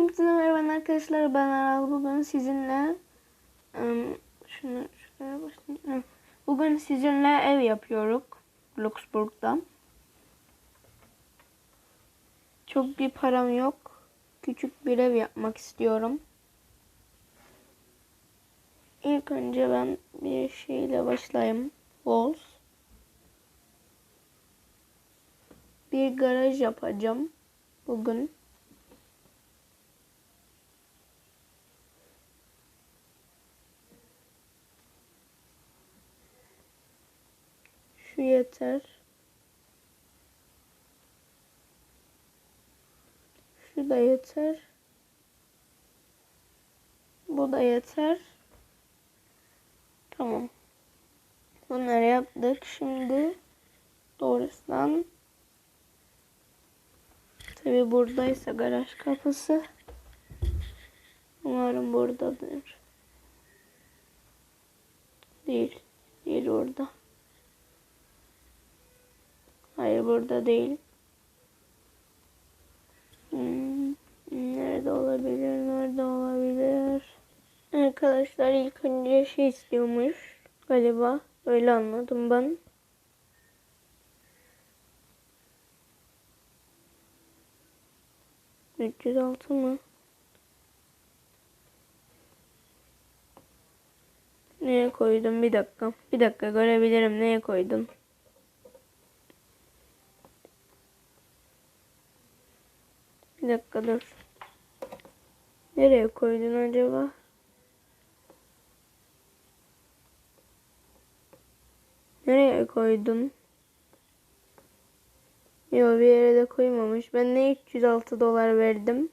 Hepinize merhaba arkadaşlar ben Aral bugün sizinle şunu şuraya başlayayım. Bugün sizinle ev yapıyoruz Luxemburg'da. Çok bir param yok. Küçük bir ev yapmak istiyorum. İlk önce ben bir şeyle başlayayım. Walls. Bir garaj yapacağım bugün. Şu yeter. Şu da yeter. Bu da yeter. Tamam. Bunları yaptık. Şimdi doğrusundan tabi buradaysa garaj kapısı umarım buradadır. Değil. Değil orada. Hayır burada değil. Hmm, nerede olabilir? Nerede olabilir? Arkadaşlar ilk önce şey istiyormuş galiba. Öyle anladım ben. Üç yüz altı mı? Neye koydum? Bir dakika. Bir dakika görebilirim. Neye koydum? Dakika dur. Nereye koydun acaba? Nereye koydun? Yok bir yere de koymamış. Ben ne 306 dolar verdim?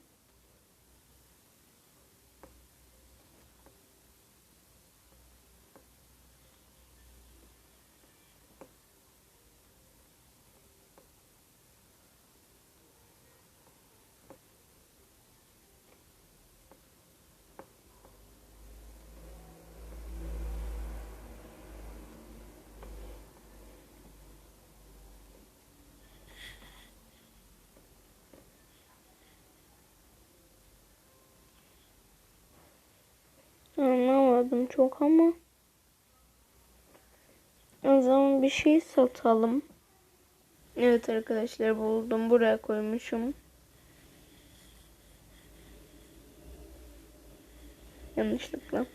Anlamadım çok ama. O zaman bir şey satalım. Evet arkadaşlar buldum. Buraya koymuşum. Yanlışlıkla.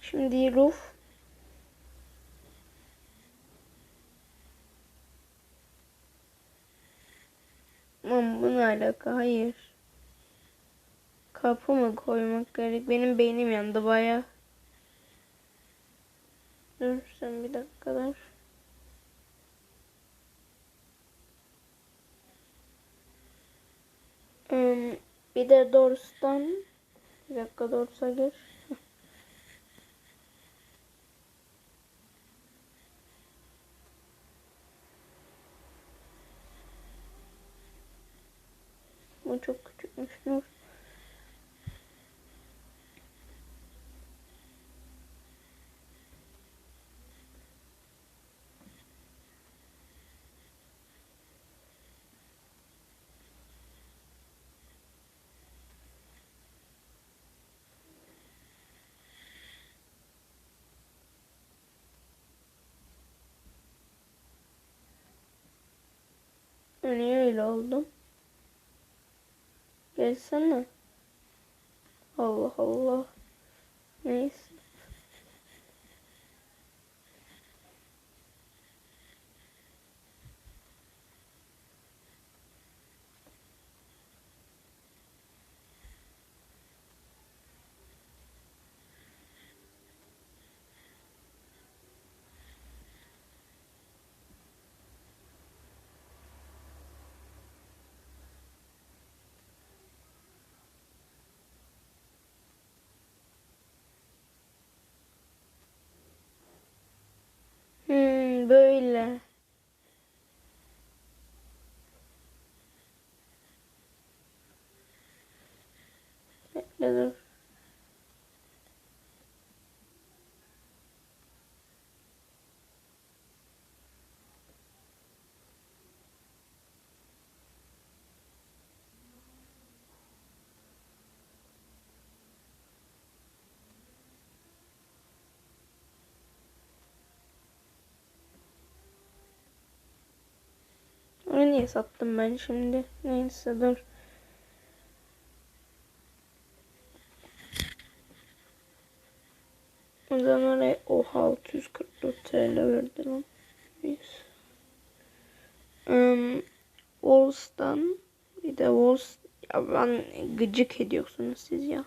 Şimdi roof. Aman bu ne alaka? Hayır. Kapı mı koymak gerek? Benim beynim yandı baya. Dur sen bir dakika dur. Hmm, bir de Dors'tan bir dakika Dors'a gir. Bu çok küçükmüş Nur. Niye öyle oldum? Gelsene. Allah Allah. Neyse. başladım. Onu niye sattım ben şimdi? Neyse dur. Zaman oraya oha 644 TL verdi lan. Neyse. Um, Walls'tan bir de Walls ya ben gıcık ediyorsunuz siz ya.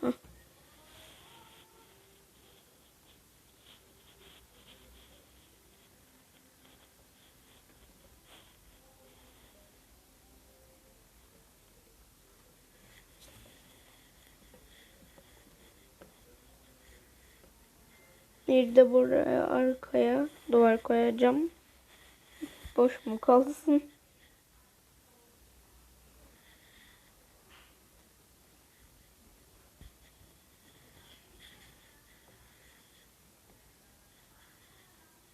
Hah. Bir de buraya arkaya duvar koyacağım. Boş mu kalsın?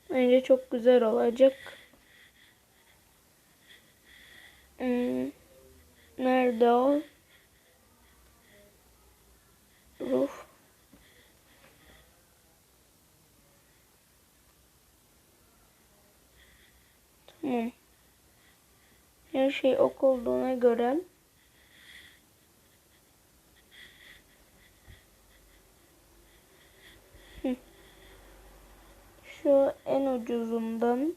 Bence çok güzel olacak. Hmm. Nerede o? Roof. Tamam. Her şey ok olduğuna göre şu en ucuzundan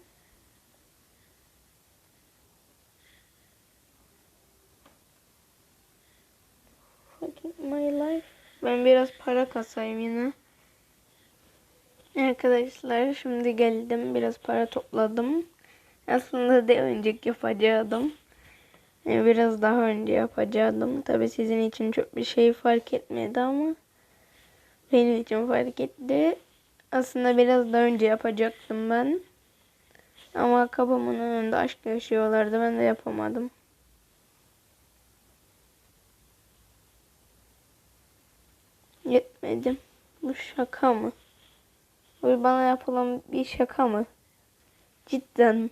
Fucking my life. Ben biraz para kasayım yine. Arkadaşlar şimdi geldim biraz para topladım. Aslında de önceki yapacaktım. Biraz daha önce yapacaktım. Tabi sizin için çok bir şey fark etmedi ama benim için fark etti. Aslında biraz daha önce yapacaktım ben. Ama kapımın önünde aşk yaşıyorlardı. Ben de yapamadım. Yetmedi. Bu şaka mı? Bu bana yapılan bir şaka mı? Cidden.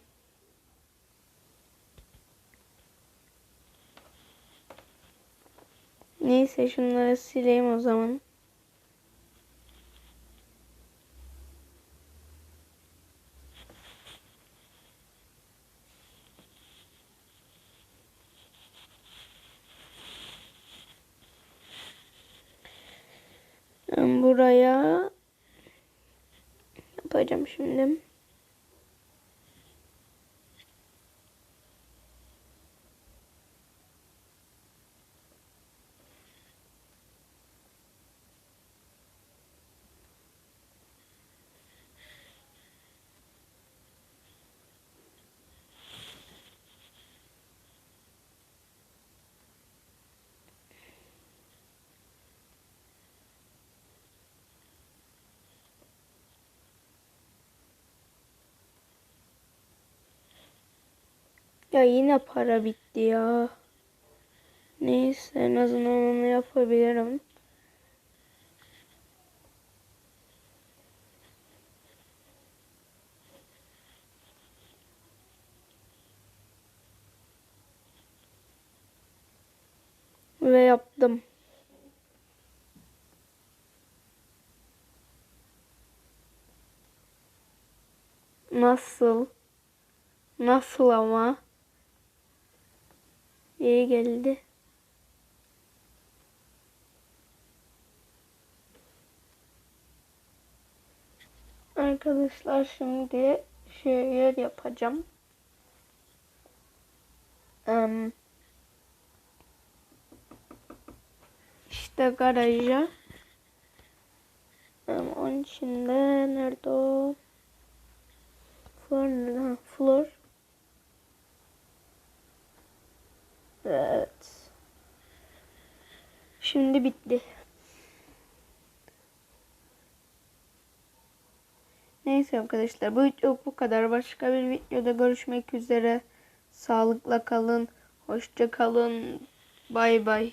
Neyse şunları sileyim o zaman. Buraya yapacağım şimdi. Ya yine para bitti ya. Neyse en azından onu yapabilirim. Ve yaptım. Nasıl? Nasıl ama? İyi geldi. Arkadaşlar şimdi şey yer yapacağım. Um, işte garaja. Um, onun içinde nerede o? Floor nerede? Evet. Şimdi bitti. Neyse arkadaşlar bu video bu kadar. Başka bir videoda görüşmek üzere. Sağlıkla kalın. Hoşça kalın. Bay bay.